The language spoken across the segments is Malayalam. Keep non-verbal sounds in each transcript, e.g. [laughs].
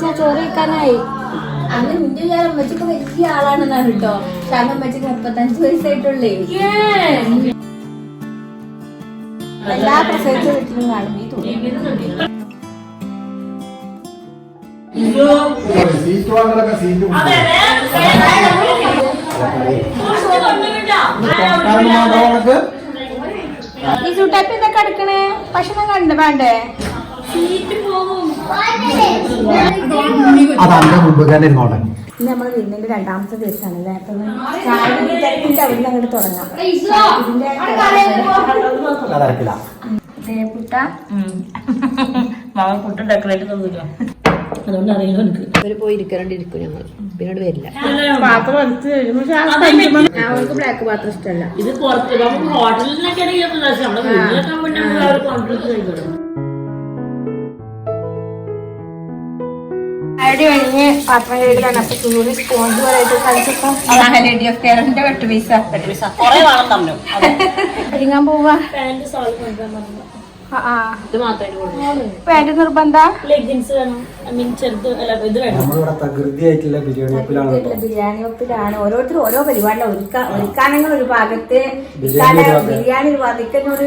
അച്ഛാ ചോറ് വെക്കാനായി അന്ന് നിന്റെ വിചാരം അമ്മച്ചിക്ക് വലിയ ആളാണെന്നാണ് കേട്ടോ. പക്ഷെ അന്ന് അമ്മച്ചിക്ക് മുപ്പത്തഞ്ച് വയസ്സായിട്ടുള്ളേ. എല്ലാ പ്രസവിച്ച വീട്ടിലും കാണും. ഈ സീറ്റ് സീറ്റ് ഈ ചൂട്ടാപ്പി എന്തൊക്കെ അടുക്കണേ? ഭക്ഷണം കണ്ട വേണ്ടേ? അതല്ല മുമ്പ് തന്നെ ഇരുന്നോട്ടെ ഇന്ന് നമ്മൾ വീടിന്റെ രണ്ടാമത്തെ ദിവസമാണ് അല്ലേ അപ്പൊ ചായത്തിന്റെ അവിടെ അങ്ങോട്ട് തുടങ്ങാം. ഇതിന്റെ ഫുഡ് ഡെക്കറേറ്റ് തന്നില്ല അതുകൊണ്ട് അറിയില്ല എനിക്ക്. അവർ പോയി ഇരിക്കാണ്ടിരിക്കും ഞങ്ങൾ പിന്നീട് വരില്ല. അവർക്ക് ബ്ലാക്ക് പാത്രം ഇഷ്ടമല്ല. ഇത് പുറത്ത്. നമുക്ക് കഴിഞ്ഞ് പാത്രം കഴുകലാണ് അപ്പൊ ചൂട് സ്പോഞ്ച് പോലെയായിട്ട് കളിച്ചപ്പോ കുറെ വേണം [laughs] ഒരുങ്ങാൻ പോവാ. ഇത് മാത്രമായിട്ട് കൊടുക്കും പാന്റ് നിർബന്ധ? ലെഗിൻസ് വേണം. ഐ മീൻ ചെറുത് അല്ല ഇത് വേണം. നമ്മളിവിടെ പ്രകൃതിയായിട്ടുള്ള ബിരിയാണി വെപ്പിലാണ് ബിരിയാണി ഒപ്പിലാണ് ഓരോരുത്തർ ഓരോ പരിപാടിയിലും ഒരുക്കാനങ്ങൾ ഒരുക്കാണെങ്കിൽ ഒരു ഭാഗത്ത് ബിരിയാണി ഒരു. ഒരു ഭാഗത്തേക്കൊരു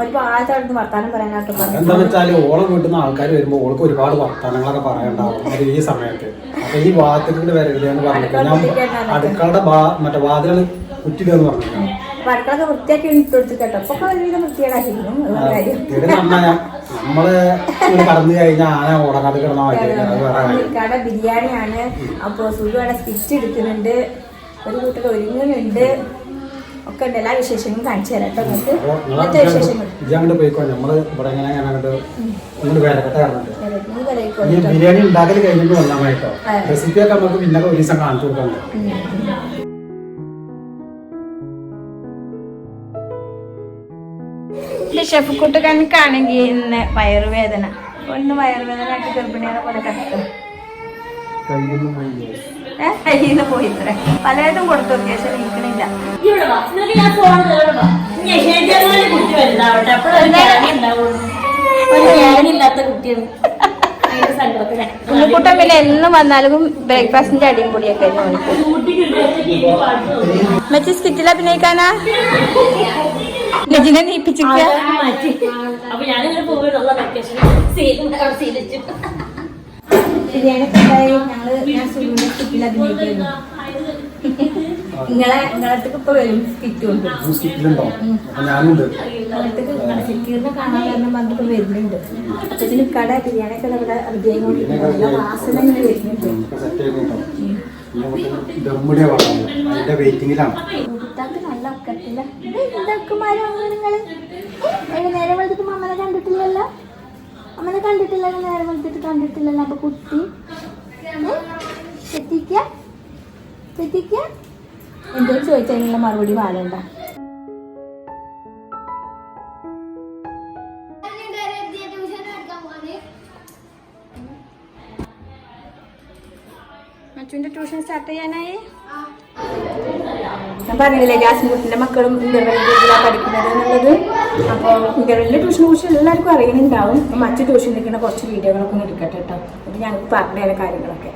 ഒരു ഭാഗത്ത് വർത്തമാനം വർത്താനം പറയാനായിട്ട് എന്താ വെച്ചാൽ ഓളെ വീട്ടിൽ ആൾക്കാർ വരുമ്പോൾ ഓൾക്ക് ഒരുപാട് വർത്തമാനങ്ങളൊക്കെ പറയണ്ടാവും. അത് ഈ സമയത്ത്. അപ്പൊ ഈ ഭാഗത്തേക്ക് വരരുത് എന്ന് പറഞ്ഞിട്ട് അടുക്കളയുടെ മറ്റേ വാതിലുകൾ കുറ്റിടുക പറഞ്ഞിട്ടുണ്ട് അപ്പൊ അടുക്കളൊക്കെ വൃത്തിയാക്കി ഇട്ട് കൊടുത്തു കേട്ടോ അപ്പൊ ഒരുവിധം വൃത്തികേടായിരുന്നു അതുള്ള കാര്യം. നമ്മൾ കടന്നു കഴിഞ്ഞാൽ ആന ബിരിയാണിയാണ്. അപ്പൊ സുഖമാണ് സ്റ്റിച്ച് എടുക്കുന്നുണ്ട്. ഒരു കൂട്ടർ ഒരുങ്ങുന്നുണ്ട്. ഒക്കെ ഉണ്ട്. എല്ലാ വിശേഷങ്ങളും കാണിച്ചു തരാം കേട്ടോ നിങ്ങൾക്ക്. ഇന്നത്തെ വിശേഷങ്ങൾ. ഈ ബിരിയാണി ഉണ്ടാക്കൽ കഴിഞ്ഞിട്ട് വന്നാൽ മതി കേട്ടോ. റെസിപ്പിയൊക്കെ നമുക്ക് പിന്നെ ഒരു ദിവസം കാണിച്ചു കൊടുക്കണ്ട ഷെഫ് കൂട്ടുകാരനക്കാണെങ്കിൽ ഇന്ന് വയറുവേദന. ഒന്ന് വയറുവേദന ആയിട്ട് ഗർഭിണികളെ പോലെ കിടക്കും. ഏഹ് കയ്യിന്ന് പോയി ഇത്ര കൊടുത്തു. പിന്നെ എന്നും വന്നാലും ബ്രേക്ക്ഫാസ്റ്റിന്റെ അടിയും പൊടിയൊക്കെ മെച്ചി സ്കിറ്റിൽ അഭിനയിക്കാനാ? [laughs] ലജിനെ നീപ്പിച്ചിട്ട് അപ്പൊ ഞാനിങ്ങനെ വെക്കേഷൻ നിങ്ങളെ നിങ്ങളടുത്തേക്ക് ഇപ്പൊ വരും സ്കിറ്റ് സിക്കീറിനെ കാണാൻ കാരണം പറഞ്ഞിട്ട് വരുന്നുണ്ട്. ഇതിന് കട ബിരിയാണി ഒക്കെ ഇവിടെ കൊണ്ടിരിക്കുന്നു വാസന ഇങ്ങനെ വരുന്നുണ്ട്. പറഞ്ഞത് അതിന്റെ വെയിറ്റിംഗിലാണ് നല്ല അമ്മനെ കണ്ടിട്ടില്ലല്ലോ? അമ്മനെ കണ്ടിട്ടില്ല നേരം വെളുത്തിട്ട് കണ്ടിട്ടില്ലല്ലോ. അപ്പൊ കുട്ടി? തെറ്റിക്ക? എന്തോ ചോദിച്ചതിനുള്ള മറുപടി പാടണ്ട മച്ചുവിന്റെ ട്യൂഷൻ സ്റ്റാർട്ട് ചെയ്യാനായി? ഞാൻ പറഞ്ഞില്ലേ ജാസ്മിന്റെ മക്കളും ഇന്റർവെല്ലിലാണ് പഠിക്കുന്നത് എന്നുള്ളത്. അപ്പോൾ ഇന്റർവെല്ലിന്റെ ട്യൂഷനെ കുറിച്ച് എല്ലാവർക്കും അറിയുന്നുണ്ടാവും അപ്പം അച്ഛൻ ട്യൂഷൻ എടുക്കുന്ന കുറച്ച് വീഡിയോകളൊക്കെ ഒന്ന് എടുക്കട്ടെ കേട്ടോ. അപ്പം ഞങ്ങൾക്ക് പറഞ്ഞു തരാം കാര്യങ്ങളൊക്കെ.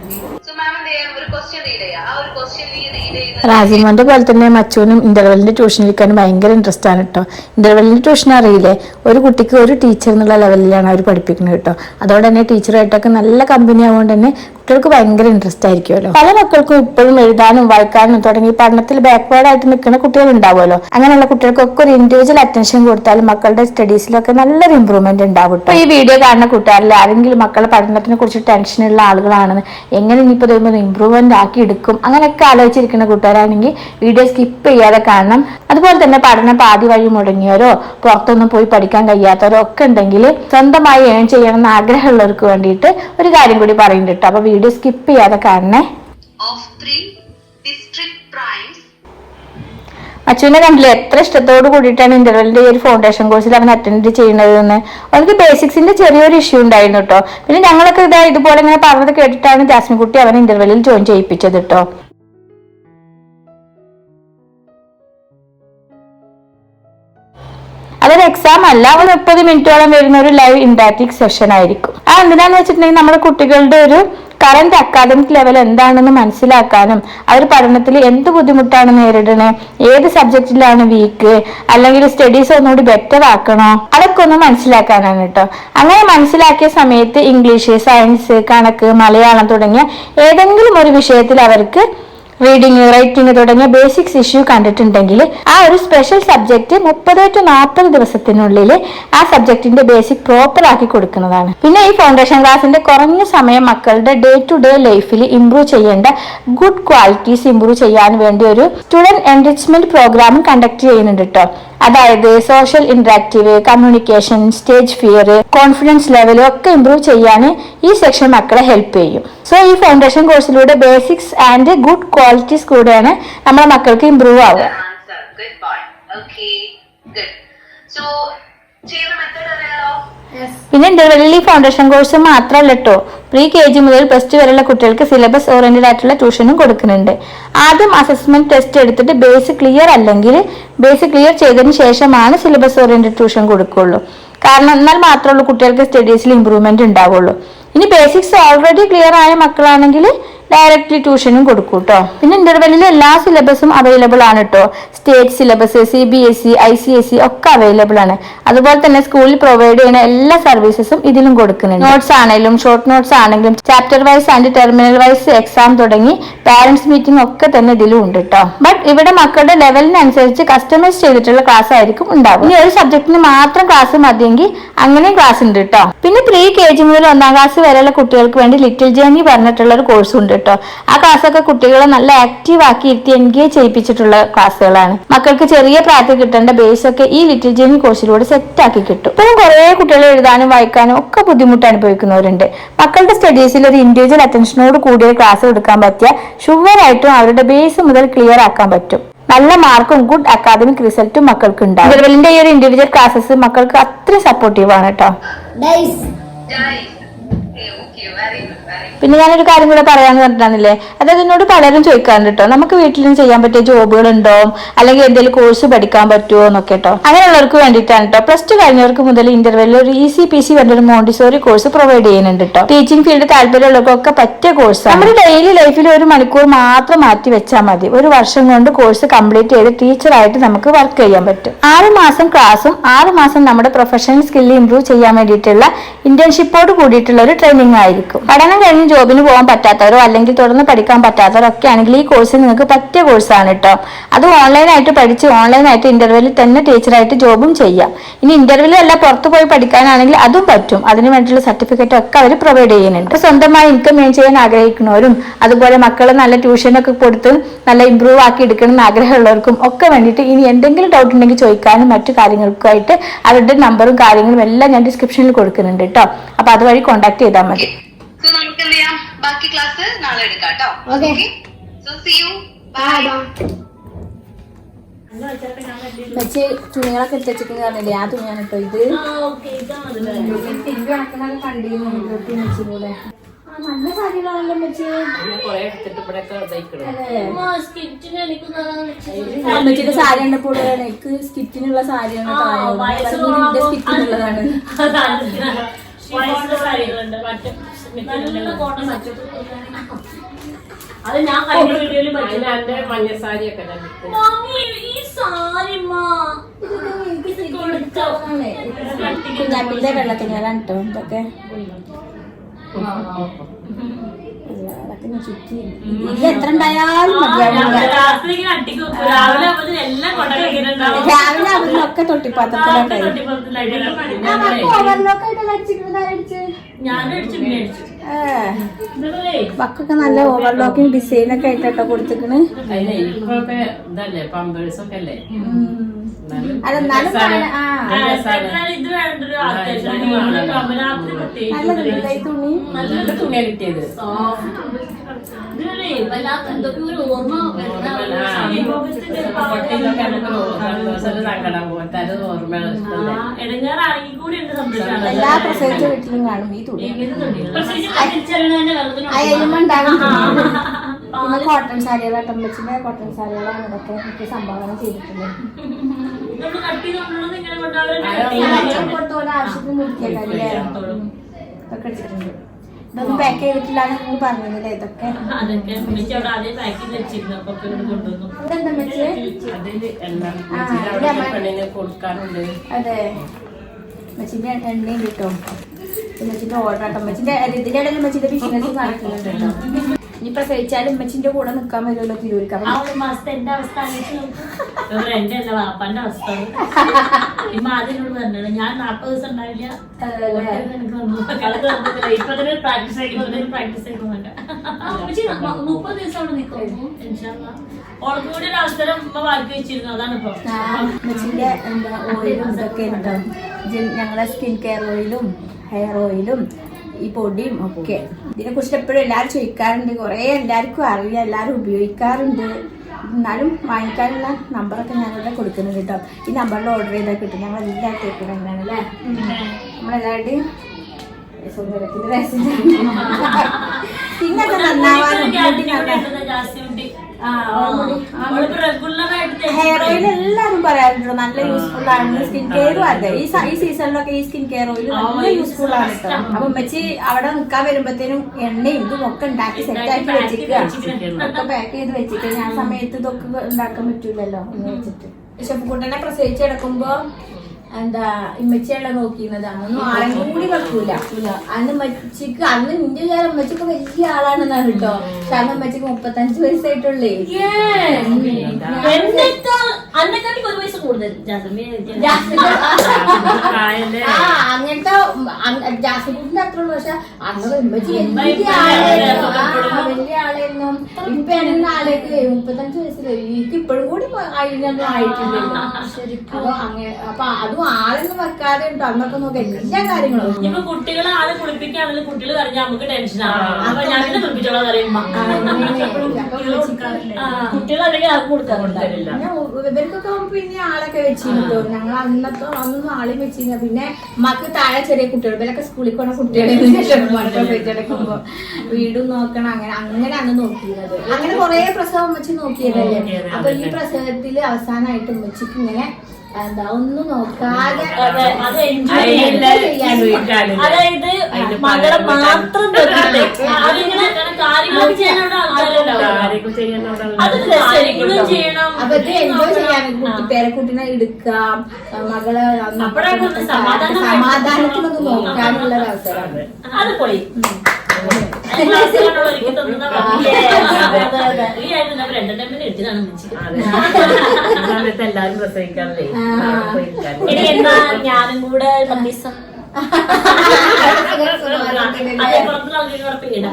റാസിമോന്റെ പോലെ തന്നെ മച്ചുവിനും ഇന്റർവെല്ലിന്റെ ട്യൂഷൻ എടുക്കാനും ഭയങ്കര ഇൻട്രസ്റ്റ് ആണ് കേട്ടോ. ഇന്റർവെല്ലിന്റെ ട്യൂഷൻ അറിയില്ലേ? ഒരു കുട്ടിക്ക് ഒരു ടീച്ചർ എന്നുള്ള ലെവലിലാണ് അവർ പഠിപ്പിക്കുന്നത് കേട്ടോ. അതുകൊണ്ട് തന്നെ ടീച്ചറായിട്ടൊക്കെ നല്ല കമ്പനി ആവുകൊണ്ട് തന്നെ കുട്ടികൾക്ക് ഭയങ്കര ഇൻട്രസ്റ്റ് ആയിരിക്കുമല്ലോ. പല മക്കൾക്കും ഇപ്പോഴും എഴുതാനും വായിക്കാനും തുടങ്ങി പഠനത്തിൽ ബാക്ക്വേർഡ് ആയിട്ട് നിൽക്കുന്ന കുട്ടികൾ ഉണ്ടാവുമല്ലോ. അങ്ങനെയുള്ള കുട്ടികൾക്കൊക്കെ ഒരു ഇൻഡിവിജ്വൽ അറ്റൻഷൻ കൊടുത്താൽ മക്കളുടെ സ്റ്റഡീസിലൊക്കെ നല്ലൊരു ഇമ്പ്രൂവ്മെന്റ് ഉണ്ടാവും ഈ വീഡിയോ കാണുന്ന കൂട്ടുകാരിൽ ആരെങ്കിലും മക്കളുടെ പഠനത്തിനെ കുറിച്ച് ടെൻഷനുള്ള ആളുകളാണെന്ന് എങ്ങനെ ഇനിയിപ്പോൾ ഇതൊന്നും ഇമ്പ്രൂവ്മെന്റ് ആക്കി എടുക്കും? അങ്ങനെയൊക്കെ ആലോചിച്ചിരിക്കുന്ന കൂട്ടുകാരാണെങ്കിൽ വീഡിയോ സ്കിപ്പ് ചെയ്യാതെ കാണണം. അതുപോലെ തന്നെ പഠനം പാതി വഴി മുടങ്ങിയവരോ പുറത്തൊന്നും പോയി പഠിക്കാൻ കഴിയാത്തവരോ ഒക്കെ ഉണ്ടെങ്കിൽ സ്വന്തമായി ഏൺ ചെയ്യണം എന്ന് ആഗ്രഹമുള്ളവർക്ക് വേണ്ടിയിട്ട് ഒരു കാര്യം കൂടി പറയുന്നുണ്ട് കേട്ടോ അപ്പൊ വീഡിയോ സ്കിപ്പ് ചെയ്യാതെ കാണണേ. അച്ഛനെ കണ്ടില്ല? എത്ര ഇഷ്ടത്തോട് കൂടിയിട്ടാണ് ഇന്റർവെലിന്റെ ഈ ഒരു ഫൗണ്ടേഷൻ കോഴ്സിൽ അവൻ അറ്റൻഡ് ചെയ്യുന്നതെന്ന്. അവനക്ക് ബേസിക്സിന്റെ ചെറിയൊരു ഇഷ്യൂ ഉണ്ടായിരുന്നു കേട്ടോ പിന്നെ ഞങ്ങളൊക്കെ ഇതാ ഇതുപോലെ ഇങ്ങനെ പറഞ്ഞത് കേട്ടിട്ടാണ് ജാസ്മിൻ കുട്ടി അവൻ ഇന്റർവെലിൽ ജോയിൻ ചെയ്യിപ്പിച്ചത് കേട്ടോ അതൊരു എക്സാം അല്ല. ഒരു മുപ്പത് മിനിറ്റോളം വരുന്ന ഒരു ലൈവ് ഇന്റാറ്റിക് സെഷൻ ആയിരിക്കും. ആ എന്തിനാന്ന് വെച്ചിട്ടുണ്ടെങ്കിൽ നമ്മുടെ കുട്ടികളുടെ ഒരു കറന്റ് അക്കാദമിക് ലെവൽ എന്താണെന്ന് മനസ്സിലാക്കാനും അവർ പഠനത്തിൽ എന്ത് ബുദ്ധിമുട്ടാണ് നേരിടണേ ഏത് സബ്ജക്റ്റിലാണ് വീക്ക് അല്ലെങ്കിൽ സ്റ്റഡീസ് ഒന്നുകൂടി ബെറ്റർ ആക്കണോ അതൊക്കെ ഒന്ന് മനസ്സിലാക്കാനാണ് കേട്ടോ. അങ്ങനെ മനസ്സിലാക്കിയ സമയത്ത് ഇംഗ്ലീഷ് സയൻസ് കണക്ക് മലയാളം തുടങ്ങിയ ഏതെങ്കിലും ഒരു വിഷയത്തിൽ അവർക്ക് റീഡിങ് റൈറ്റിംഗ് തുടങ്ങിയ ബേസിക്സ് ഇഷ്യൂ കണ്ടിട്ടുണ്ടെങ്കിൽ ആ ഒരു സ്പെഷ്യൽ സബ്ജക്റ്റ് മുപ്പത് ടു നാൽപ്പത് ദിവസത്തിനുള്ളിൽ ആ സബ്ജക്റ്റിന്റെ ബേസിക് പ്രോപ്പർ ആക്കി കൊടുക്കുന്നതാണ്. പിന്നെ ഈ ഫൗണ്ടേഷൻ ക്ലാസിന്റെ കുറഞ്ഞ സമയം മക്കളുടെ ഡേ ടു ഡേ ലൈഫിൽ ഇംപ്രൂവ് ചെയ്യേണ്ട ഗുഡ് ക്വാളിറ്റീസ് ഇംപ്രൂവ് ചെയ്യാൻ വേണ്ടി ഒരു സ്റ്റുഡന്റ് എൻറിച്ച്മെന്റ് പ്രോഗ്രാം കണ്ടക്ട് ചെയ്യുന്നുണ്ട് കേട്ടോ അതായത് social interactive communication stage fear confidence ലെവലും ഒക്കെ ഇംപ്രൂവ് ചെയ്യാൻ ഈ സെക്ഷൻ മക്കളെ ഹെൽപ്പ് ചെയ്യും. സോ ഈ ഫൗണ്ടേഷൻ കോഴ്സിലൂടെ ബേസിക്സ് ആൻഡ് ഗുഡ് ക്വാളിറ്റീസ് കൂടെയാണ് നമ്മുടെ മക്കൾക്ക് ഇമ്പ്രൂവ് ആവുക. പിന്നെ ഇന്റർവെല്ലിൽ ഈ ഫൗണ്ടേഷൻ കോഴ്സ് മാത്രമല്ല കേട്ടോ പ്രീ കെ ജി മുതൽ പ്ലസ് ടു വരെയുള്ള കുട്ടികൾക്ക് സിലബസ് ഓറിയന്റഡ് ആയിട്ടുള്ള ട്യൂഷനും കൊടുക്കുന്നുണ്ട്. ആദ്യം അസസ്മെന്റ് ടെസ്റ്റ് എടുത്തിട്ട് ബേസ് ക്ലിയർ അല്ലെങ്കിൽ ബേസ് ക്ലിയർ ചെയ്തതിന് ശേഷമാണ് സിലബസ് ഓറിയന്റഡ് ട്യൂഷൻ കൊടുക്കുള്ളൂ. കാരണം എന്നാൽ മാത്രമുള്ളൂ കുട്ടികൾക്ക് സ്റ്റഡീസിൽ ഇമ്പ്രൂവ്മെന്റ് ഉണ്ടാവുള്ളൂ. ഇനി ബേസിക്സ് ഓൾറെഡി ക്ലിയർ ആയ മക്കളാണെങ്കിൽ ഡയറക്റ്റ്ലി ട്യൂഷനും കൊടുക്കും കേട്ടോ പിന്നെ ഇന്റർവെല്ലിൽ എല്ലാ സിലബസും അവൈലബിൾ ആണ് കേട്ടോ state syllabus C B S E I C S E ഒക്കെ അവൈലബിൾ ആണ്. അതുപോലെ തന്നെ സ്കൂളിൽ പ്രൊവൈഡ് ചെയ്യുന്ന എല്ലാ സർവീസസും ഇതിലും കൊടുക്കുന്നുണ്ട്. നോട്ട്സ് ആണെങ്കിലും ഷോർട്ട് നോട്ട്സ് ആണെങ്കിലും chapter wise and terminal wise exam തുടങ്ങി പാരന്റ്സ് മീറ്റിംഗ് ഒക്കെ തന്നെ ഇതിലും ഉണ്ട് കേട്ടോ ബട്ട് ഇവിടെ മക്കളുടെ ലെവലിനനുസരിച്ച് കസ്റ്റമൈസ് ചെയ്തിട്ടുള്ള ക്ലാസ് ആയിരിക്കും ഉണ്ടാവും ഇനി ഒരു സബ്ജക്റ്റിന് മാത്രം ക്ലാസ് മതിയെങ്കിൽ അങ്ങനെ ക്ലാസ് ഉണ്ട് കേട്ടോ പിന്നെ പ്രീ കെ ജി മുതൽ ഒന്നാം ക്ലാസ് വരെയുള്ള കുട്ടികൾക്ക് വേണ്ടി ലിറ്റിൽ ജേണി പറഞ്ഞിട്ടുള്ള ഒരു കോഴ്സ് ഉണ്ട്. കേട്ടോ ആ ക്ലാസ്സൊക്കെ കുട്ടികളെ നല്ല ആക്റ്റീവ് ആക്കി ഇരുത്തി എൻഗേജ് ചെയ്യിപ്പിച്ചിട്ടുള്ള ക്ലാസ്സുകളാണ് മക്കൾക്ക് ചെറിയ പ്രായത്തിൽ കിട്ടേണ്ട ബേസ് ഒക്കെ ഈ ലിറ്റിൽ ജേർണി കോഴ്സിലൂടെ സെറ്റ് ആക്കി കിട്ടും. ഇപ്പോഴും കുറെ കുട്ടികൾ എഴുതാനും വായിക്കാനും ഒക്കെ ബുദ്ധിമുട്ട് അനുഭവിക്കുന്നവരുണ്ട്. മക്കളുടെ സ്റ്റഡീസിൽ ഒരു ഇൻഡിവിജ്വൽ അറ്റൻഷനോട് കൂടിയ ക്ലാസ് എടുക്കാൻ പറ്റിയ ഷുവറായിട്ടും അവരുടെ ബേസ് മുതൽ ക്ലിയർ ആക്കാൻ പറ്റും. നല്ല മാർക്കും ഗുഡ് അക്കാദമിക് റിസൾട്ടും മക്കൾക്ക് ഉണ്ടാവും. ഇന്റർവെല്ലിന്റെ ഈ ഒരു ഇൻഡിവിജ്വൽ ക്ലാസ്സസ് മക്കൾക്ക് അത്രയും സപ്പോർട്ടീവ് ആണ് കേട്ടോ പിന്നെ ഞാനൊരു കാര്യം കൂടെ പറയാന്ന് പറഞ്ഞിട്ടാണല്ലേ അതായത് എന്നോട് പലരും ചോദിക്കാറുണ്ട് കേട്ടോ നമുക്ക് വീട്ടിലും ചെയ്യാൻ പറ്റിയ ജോബുകൾ ഉണ്ടോ അല്ലെങ്കിൽ എന്തെങ്കിലും കോഴ്സ് പഠിക്കാൻ പറ്റുമോ എന്നൊക്കെ കേട്ടോ അങ്ങനെയുള്ളവർക്ക് വേണ്ടിയിട്ടാണ് കേട്ടോ പ്ലസ് ടു കഴിഞ്ഞവർക്ക് മുതൽ ഇന്റർവെല്ലിൽ ഒരു ഇ സി പി സി പറഞ്ഞൊരു മോണ്ടിസോറി കോഴ്സ് പ്രൊവൈഡ് ചെയ്യുന്നുണ്ട് കേട്ടോ ടീച്ചിങ് ഫീൽഡ് താല്പര്യമുള്ളവർക്കൊക്കെ പറ്റിയ കോഴ്സ് നമ്മുടെ ഡെയിലി ലൈഫിൽ ഒരു മണിക്കൂർ മാത്രം മാറ്റി വെച്ചാൽ മതി. ഒരു വർഷം കൊണ്ട് കോഴ്സ് കംപ്ലീറ്റ് ചെയ്ത് ടീച്ചറായിട്ട് നമുക്ക് വർക്ക് ചെയ്യാൻ പറ്റും. ആറ് മാസം ക്ലാസ്സും ആറ് മാസം നമ്മുടെ പ്രൊഫഷണൽ സ്കില്ല് ഇംപ്രൂവ് ചെയ്യാൻ വേണ്ടിയിട്ടുള്ള ഇന്റേൺഷിപ്പോട് കൂടിയിട്ടുള്ള ഒരു ട്രെയിനിങ് ആയിരിക്കും. പഠനം കഴിഞ്ഞ് ജോബിന് പോകാൻ പറ്റാത്തവരോ അല്ലെങ്കിൽ തുടർന്ന് പഠിക്കാൻ പറ്റാത്തവരോ ഒക്കെ ആണെങ്കിൽ ഈ കോഴ്സ് നിങ്ങൾക്ക് പറ്റിയ കോഴ്സാണ് കേട്ടോ അത് ഓൺലൈനായിട്ട് പഠിച്ച് ഓൺലൈനായിട്ട് ഇന്റർവ്യൂവിൽ തന്നെ ടീച്ചറായിട്ട് ജോബും ചെയ്യാം. ഇനി ഇന്റർവ്യൂവിൽ അല്ല പുറത്ത് പോയി പഠിക്കാനാണെങ്കിൽ അതും പറ്റും. അതിന് വേണ്ടിയിട്ടുള്ള സർട്ടിഫിക്കറ്റ് ഒക്കെ അവർ പ്രൊവൈഡ് ചെയ്യുന്നുണ്ട്. സ്വന്തമായി ഇൻകം ഏൺ ചെയ്യാൻ ആഗ്രഹിക്കുന്നവരും അതുപോലെ മക്കളെ നല്ല ട്യൂഷനൊക്കെ കൊടുത്ത് നല്ല ഇമ്പ്രൂവ് ആക്കി എടുക്കണം എന്ന് ആഗ്രഹമുള്ളവർക്കും ഒക്കെ വേണ്ടിയിട്ട് ഇനി എന്തെങ്കിലും ഡൗട്ട് ഉണ്ടെങ്കിൽ ചോദിക്കാനും മറ്റു കാര്യങ്ങൾക്കുമായിട്ട് അവരുടെ നമ്പറും കാര്യങ്ങളും എല്ലാം ഞാൻ ഡിസ്ക്രിപ്ഷനിൽ കൊടുക്കുന്നുണ്ട് കേട്ടോ അപ്പൊ അതുവഴി കോൺടാക്ട് ചെയ്താൽ മതി. So, നമുക്ക് എന്ത് ചെയ്യാം ബാക്കി ക്ലാസ് നാളെ എടുക്കാം കേട്ടോ. Okay. So see you bye പക്ഷേ തുണികളൊക്കെ എടുത്തിട്ട് പറഞ്ഞില്ലേ? ആ തുണിയാണ് കേട്ടോ ഇത് നല്ല സാരികളാണല്ലോ സാരി കണ്ടപ്പോൾ എനിക്ക് സ്കിറ്റിനുള്ള സാരിയാണ് സ്കിറ്റിനുള്ളതാണ്. അത് ഞാൻ കഴിഞ്ഞ വീഡിയോയിൽ പറ്റില്ല മഞ്ഞസാരിയൊക്കെ മമ്മി ഈ സാരി കുഞ്ഞാപ്പിന്റെ കേട്ടോ ഇതൊക്കെ. ഞാൻ ചുറ്റി എത്ര ഉണ്ടായാലും. രാവിലെ തൊട്ടിപ്പാത്രത്തിലൊക്കെ ഓവർലോക്ക് അടിച്ചു? ഇതല്ലേ വക്കൊക്കെ നല്ല ഓവർലോക്കിംഗ് ഡിസൈൻ ഒക്കെ ആയിട്ടോ കൊടുത്തിക്കണ് ഒക്കെ അല്ലേ? നല്ല തുണി. നല്ല തുണിയാ കിട്ടിയത്. വല്ലാത്ത എന്തൊക്കെ ഒരു ഓർമ്മ ഇടങ്ങേറാണെങ്കിൽ കൂടി ഉണ്ട് എല്ലാ പ്രസവിച്ച വീട്ടിലും കാണും ഈ തുണി. പിന്നെ കോട്ടൺ സാരികൾ അട്ടമ്പച്ചിന്റെ കോട്ടൺ സാരികളാണ് ഇതൊക്കെ എനിക്ക് സംഭാവന ചെയ്തിട്ടുള്ളത്. ആവശ്യത്തിന് കട്ട് കാര്യമായിരുന്നു ഇതൊക്കെ എടുത്തിട്ടുണ്ട്. ഇതൊന്നും പാക്ക് ചെയ്തിട്ടില്ലാന്ന് നിങ്ങൾ ഇതൊക്കെ? അമ്മ- പെണ്ണിന് കൊടുക്കാറുണ്ട്. അതെ. മെച്ചിന്റെ എണ്ണയും കിട്ടും. മെച്ചിന്റെ ഓർഡർ ആട്ടോ. മെച്ചിന്റെ ഇതിന്റെ ഇടയിൽ മെച്ചിന്റെ ബിസിനസ് നടക്കുന്നുണ്ട് കേട്ടോ ഇനി പ്രസവിച്ചാലും ഉമ്മച്ചിന്റെ കൂടെ നിക്കാൻ വരുമല്ലോ തിരൂരിക്ക് ആ അപ്പൊ ഒരു മാസത്തെ എന്റെ അവസ്ഥ ആലോചിച്ച് [laughs] എന്റെ അല്ല വാപ്പാന്റെ അവസ്ഥ. ഇമ്മ പറഞ്ഞത് ഞാൻ നാപ്പത് ദിവസം ഉണ്ടാവില്ല. ഇപ്പൊ തന്നെ പ്രാക്ടീസ് പ്രാക്ടീസ് മുപ്പത് ദിവസം അവിടെ നിൽക്കും. ഇൻഷാല്ലാ. ഓൾക്ക് കൂടി ഒരു അവസരം ഉമ്മ ബാക്കി വെച്ചിരുന്നു. അതാണ് ഇപ്പൊ. എന്താ ഓയിലും ഇതൊക്കെ ഉണ്ടാവും ഞങ്ങളെ സ്കിൻ കെയർ ഓയിലും ഹെയർ ഓയിലും ഈ പൊടിയും ഒക്കെ. ഇതിനെ കുറിച്ച് എപ്പോഴും എല്ലാവരും ചോദിക്കാറുണ്ട്. കുറേ എല്ലാവർക്കും അറിയാം. എല്ലാവരും ഉപയോഗിക്കാറുണ്ട്. എന്നാലും വാങ്ങിക്കാനുള്ള നമ്പറൊക്കെ ഞാനിവിടെ കൊടുക്കുന്നുണ്ട് കേട്ടോ. ഈ നമ്പറിൽ ഓർഡർ ചെയ്താൽ കിട്ടും. ഞങ്ങൾ എല്ലാവരും തേക്കുന്നത് അങ്ങനെയാണ് അല്ലേ? നമ്മളെല്ലാവരുടെയും സൗന്ദര്യത്തിന്റെ പിന്നെ പിന്നൊക്കെ ഹെയർ ഓയിൽ എല്ലാരും പറയാറുണ്ട് നല്ല യൂസ്ഫുൾ ആണ്. സ്കിൻ കെയറും അതെ ഈ ഈ സീസണിലൊക്കെ ഈ സ്കിൻ കെയർ ഓയിൽ നല്ല യൂസ്ഫുൾ ആണ് കേട്ടോ. അപ്പൊ ഉമ്മച്ചി അവിടെ നിൽക്കാൻ വരുമ്പത്തേനും എണ്ണയും ഇതും ഒക്കെ ഉണ്ടാക്കി സെറ്റ് ആക്കി വെച്ചിരിക്കുക ഒക്കെ പാക്ക് ചെയ്ത് വെച്ചിട്ട് ഞാൻ സമയത്ത് ഇതൊക്കെ ഉണ്ടാക്കാൻ പറ്റൂലല്ലോ എന്ന് വെച്ചിട്ട്. ഷെഫുക്കുട്ടനെ പ്രസവിച്ച് കിടക്കുമ്പോ എന്താ ഇമ്മച്ചിയുള്ള നോക്കിയിരുന്നത്. അന്നൊന്നും ആളെ കൂടി വെക്കൂല. അന്ന് മച്ചിക്ക് അന്ന് നിന്റെ വിചാരം അമ്മച്ചൊക്കെ വലിയ ആളാണെന്നാണ് കേട്ടോ. പക്ഷെ അന്ന് മുപ്പത്തഞ്ചു മുപ്പത്തഞ്ച് വയസ്സായിട്ടുള്ളേ. അങ്ങനത്തെ ജാസിബുട്ടിന്റെ അത്ര ഉള്ളു. പക്ഷെ അന്ന് വലിയ ആളായിരുന്നു. ഇപ്പൊ എന്നെ ആളേക്ക് മുപ്പത്തഞ്ച് വയസ്സിലായി എനിക്ക് ഇപ്പോഴും കൂടി അതിനൊന്നും ശരിക്കും. അങ്ങനെ അപ്പൊ അതും ആളൊന്നും വെക്കാതെ ഉണ്ടോ. അന്നൊക്കെ നോക്കി എല്ലാ കാര്യങ്ങളും. ഇപ്പൊ കുട്ടികളെ ആളെ കുളിപ്പിക്കുകയാണെങ്കിൽ കുട്ടികൾ പറഞ്ഞാൽ നമുക്ക് ടെൻഷനാണ് അപ്പൊ കുളിപ്പിച്ചോളാം പറയുമ്പോ കുട്ടികളല്ലെങ്കിൽ ആൾക്ക് കൊടുക്കാൻ ഇവർക്കൊക്കെ പിന്നെ ആളൊക്കെ വെച്ചിരുന്നു. ഞങ്ങൾ അന്നത്തെ അന്നൊന്നും ആളെയും വെച്ചിരുന്നു. പിന്നെ മക്ക് താഴെ ചെറിയ കുട്ടികൾ ഇവരൊക്കെ സ്കൂളിൽ പോണ കുട്ടികളെ വീടും നോക്കണം അങ്ങനെ അങ്ങനെ അന്ന് നോക്കിയിരുന്നത്. അങ്ങനെ കുറെ പ്രസവം വെച്ച് നോക്കിയതല്ലേ? അപ്പൊ ഈ പ്രസവത്തിൽ അവസാനമായിട്ട് ഉമ്മച്ചിക്ക് ഇങ്ങനെ എന്താ ഒന്നും നോക്കാതെ അതായത് മകളെ മാത്രം അപ്പൊ ഇത് എൻജോയ് ചെയ്യാൻ കുട്ടി പേരക്കുട്ടിനെ എടുക്കാം. മകളെ സമാധാനത്തിനൊന്ന് നോക്കാനുള്ള ഒരു അവസരമാണ്. അത് അതെ. ഈ ആയിരുന്നു അതെ. ഈ സമയത്ത് എല്ലാരും പ്രസവിക്കാറില്ലേ ഇനി എന്നാ ഞാനും കൂടെ പേടാ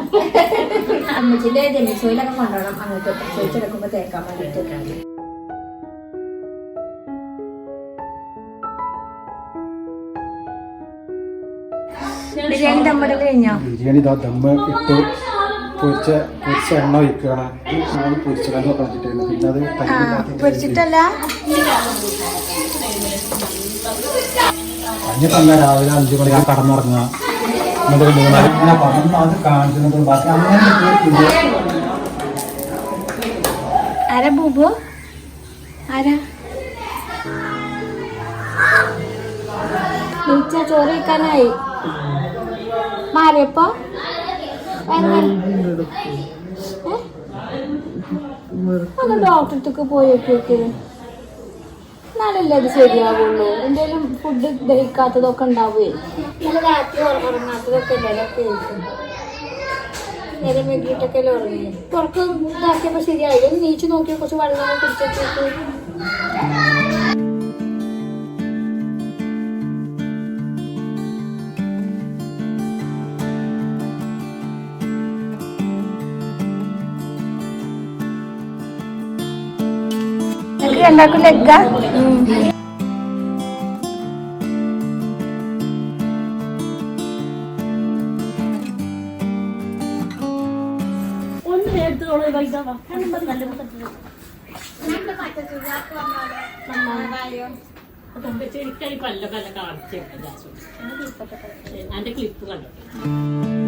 അമ്മച്ചിന്റെ ജമിസോയിലൊക്കെ കൊണ്ടുപോകണം അങ്ങോട്ട് ചോദിച്ചെടുക്കുമ്പോ തേക്കാൻ വേണ്ടിട്ട് ബിരിയാണി നമ്മുടെ കഴിഞ്ഞോ? ബിരിയാണി ഇതാ ദമ്മ് ഇട്ട് പൊരിച്ച പൊരിച്ച എണ്ണ ഒഴിക്കുകയാണ്. പൊരിച്ചതെന്ന് പറഞ്ഞിട്ടുണ്ട് പിന്നെ അത് പൊരിച്ചിട്ടല്ല? തന്നെ രാവിലെ അഞ്ച് മണിക്ക് കടന്നുറങ്ങുക. എന്നിട്ട് മൂന്നാൽ പറഞ്ഞു. അത് കാണിക്കുന്നത് ബാക്കി അങ്ങനെ. ആരാ ബൂബു? ആരാ? ചോറ് കഴിക്കാനായി. മാറിയപ്പോ? ഒന്ന് ഡോക്ടർക്ക് പോയേക്ക് എന്നാലല്ലേ അത് ശരിയാവുള്ളൂ. എന്തെങ്കിലും ഫുഡ് ദഹിക്കാത്തതൊക്കെ ഉണ്ടാവുകയെ നല്ല രാത്രി ഉറങ്ങാത്തതൊക്കെ അല്ലേ ശരിയായി. നീച്ചു നോക്കിയ? കുറച്ച് വെള്ളം കുടിച്ചിട്ട് കാണിച്ചിട്ട് എന്റെ ക്ലിപ്പ് കണ്ടു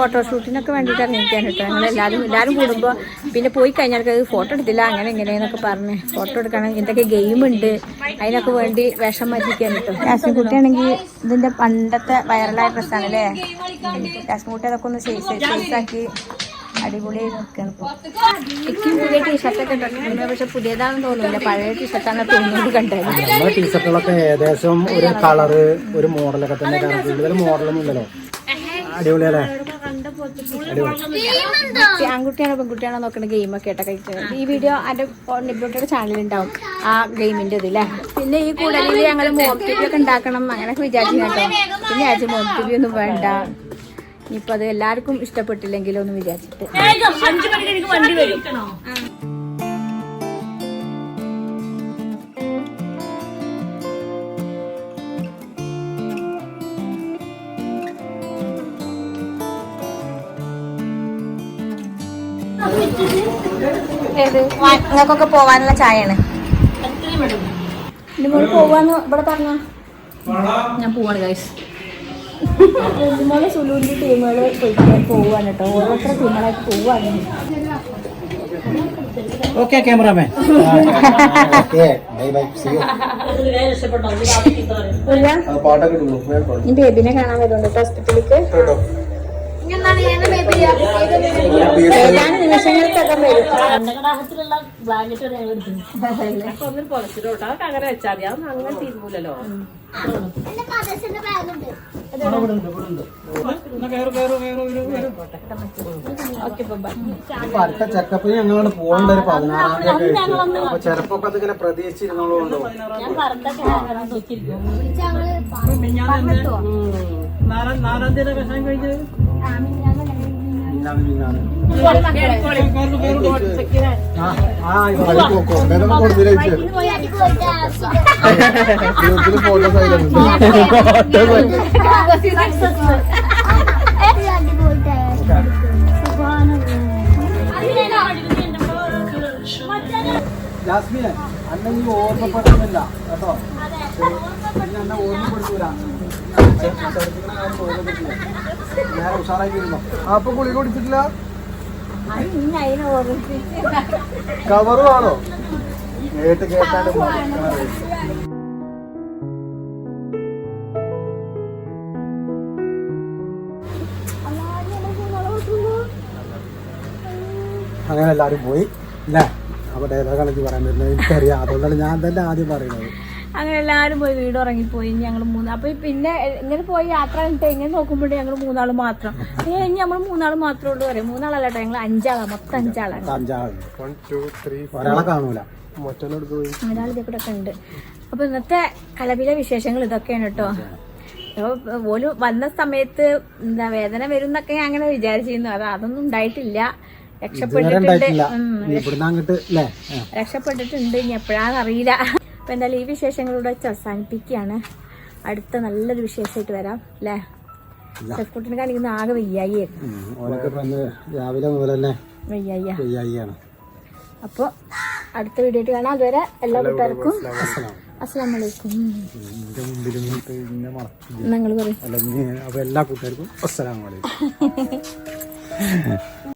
ഫോട്ടോഷൂട്ടിനൊക്കെ വേണ്ടിയിട്ട് ഇറങ്ങിക്കാൻ കേട്ടോ. ഞങ്ങൾ എല്ലാവരും എല്ലാവരും കൂടുമ്പോൾ പിന്നെ പോയി കഴിഞ്ഞാൽ അത് ഫോട്ടോ എടുത്തില്ല. അങ്ങനെ ഇങ്ങനെയെന്നൊക്കെ പറഞ്ഞ് ഫോട്ടോ എടുക്കണം എന്തൊക്കെ ഗെയിമുണ്ട് അതിനൊക്കെ വേണ്ടി വിഷം മാറ്റിക്കാൻ കേട്ടോ. കുട്ടിയാണെങ്കിൽ ഇതിന്റെ പണ്ടത്തെ വൈറലായ ഡ്രസ്സാണ് അല്ലേ കുട്ടി അതൊക്കെ ഒന്ന് സൈസ് ആക്കി അടിപൊളിയായി പുതിയ ടീഷർട്ടൊക്കെ പക്ഷെ പുതിയതാണെന്ന് തോന്നുന്നില്ല. പഴയ ടീഷർട്ടാണ് തോന്നുന്നത് കണ്ടത്. നമ്മുടെ ടീഷർട്ടുകളൊക്കെ ഏകദേശം ഒരു കളറ് ഒരു മോഡലൊക്കെ തന്നെ കൂടുതൽ മോഡലൊന്നും ഇല്ലല്ലോ. അടിപൊളിയല്ലേ? ആൺകുട്ടിയാണോ പെൺകുട്ടിയാണോ ഗെയിം ഗെയിമൊക്കെ ആയിട്ടാ കഴിച്ചത്. ഈ വീഡിയോ എന്റെ ചാനൽ ചാനലുണ്ടാവും ആ ഗെയിമിന്റെ ഇതില്ലേ പിന്നെ ഈ കൂടുതൽ ഞങ്ങൾ മോം ടി വി ഒക്കെ ഉണ്ടാക്കണം അങ്ങനെയൊക്കെ വിചാരിച്ചു കേട്ടോ. പിന്നെ ആഴ്ച മോം ടി വി ഒന്നും വേണ്ട. ഇനിയിപ്പോൾ അത് എല്ലാവർക്കും ഇഷ്ടപ്പെട്ടില്ലെങ്കിലോ എന്ന് വിചാരിച്ചിട്ട്. നിങ്ങൾക്കൊക്കെ പോവാനുള്ള ചായയാണ്. പോവാന്ന് ഇവിടെ പറഞ്ഞ? ഞാൻ പോവാണ് ഗൈസ് സുലൂരിന്റെ ടീമുകൾ പോയിട്ട് പോവാണ് കേട്ടോ. ഓരോരുത്തരുടെ ടീമുകളായിട്ട് പോവാണ്. Okay cameraman okay bye bye see you രക്ഷപ്പെട്ടോ പാട്ടൊക്കെ ഇടുന്നു. ഈ ബേബിനെ കാണാൻ വരുന്നുണ്ട് ഹോസ്പിറ്റലിലേക്ക് ഏതാനും നിമിഷങ്ങൾക്കകം വരും. കണ്ടകടാഹത്തിലുള്ള ബ്ലാങ്കറ്റ് എടുത്തു. അങ്ങനെ വെച്ചാൽ മതി. അതൊന്നും അങ്ങനെ തീരുമല്ലോ ഇപ്പൊ അടുത്ത ചെക്കപ്പിന് ഞങ്ങളാണ് പോകേണ്ട ഒരു പതിനാറാം തീയതി അപ്പൊ ചെറുപ്പൊക്കെ അതിങ്ങനെ പ്രതീക്ഷിച്ചിരുന്നോളൂ ഞാൻ നാലാം ആ ഇത് ജാസ്മിനെ അന്നെ നീ ഓർമ്മപ്പെടുന്നില്ല കേട്ടോ നീ എന്നെ ഓർമ്മപ്പെടുത്തൂല ഓർമ്മപ്പെടുത്തില്ല ഞാൻ അപ്പൊ ഗുളിക കുടിച്ചിട്ടില്ല? കവറും കേട്ട് കേട്ടാലും. അങ്ങനെ എല്ലാരും പോയി അല്ലേ അപ്പൊ ഡയലോഗാണ് കളിച്ച് പറയാൻ പറ്റുന്നത് എനിക്കറിയാം. അതുകൊണ്ടാണ് ഞാൻ തന്നെ ആദ്യം പറയുന്നത്. അങ്ങനെ എല്ലാവരും പോയി വീട് ഉറങ്ങിപ്പോയി ഞങ്ങൾ മൂന്ന് അപ്പൊ പിന്നെ ഇങ്ങനെ പോയി യാത്ര കഴിഞ്ഞിട്ട് എങ്ങനെ നോക്കുമ്പോഴേ ഞങ്ങൾ മൂന്നാൾ മാത്രം. ഏ ഇനി നമ്മൾ മൂന്നാൾ മാത്രമേ ഉള്ളൂ പറയും. മൂന്നാളല്ല കേട്ടോ ഞങ്ങൾ അഞ്ചാളാ മൊത്തം അഞ്ചാളാണ്. ഒരാൾ ഇതേ കൂടെ ഒക്കെ ഉണ്ട് അപ്പൊ ഇന്നത്തെ കലപിലെ വിശേഷങ്ങൾ ഇതൊക്കെയാണ് കേട്ടോ. അപ്പൊ ഓൽ വന്ന സമയത്ത് എന്താ വേദന വരും എന്നൊക്കെ ഞാൻ അങ്ങനെ വിചാരിച്ചിരുന്നു. അത് അതൊന്നും ഉണ്ടായിട്ടില്ല. രക്ഷപ്പെട്ടിട്ടുണ്ട്. നീ ഇവിടുന്ന് അങ്ങോട്ട് അല്ലേ രക്ഷപ്പെട്ടിട്ടുണ്ട്. ഇനി എപ്പോഴാന്ന് അറിയില്ല. അപ്പൊ എന്തായാലും ഈ വിശേഷങ്ങളോട് വെച്ച് അവസാനിപ്പിക്കുകയാണ്. അടുത്ത നല്ലൊരു വിശേഷമായിട്ട് വരാം അല്ലേ? ചെക്കുട്ടിനെ കാണിക്കുന്ന ആകെ വയ്യായിരുന്നു രാവിലെ മുതൽ തന്നെ വയ്യായിയാണ്. അപ്പോൾ അടുത്ത വീഡിയോ ആയിട്ട് കാണാം. അതുവരെ എല്ലാ കൂട്ടുകാർക്കും അസ്സാം വലൈക്കും നിങ്ങൾ പറയും. എല്ലാ കൂട്ടുകാർക്കും അസ്സലാമലൈക്കും [laughs]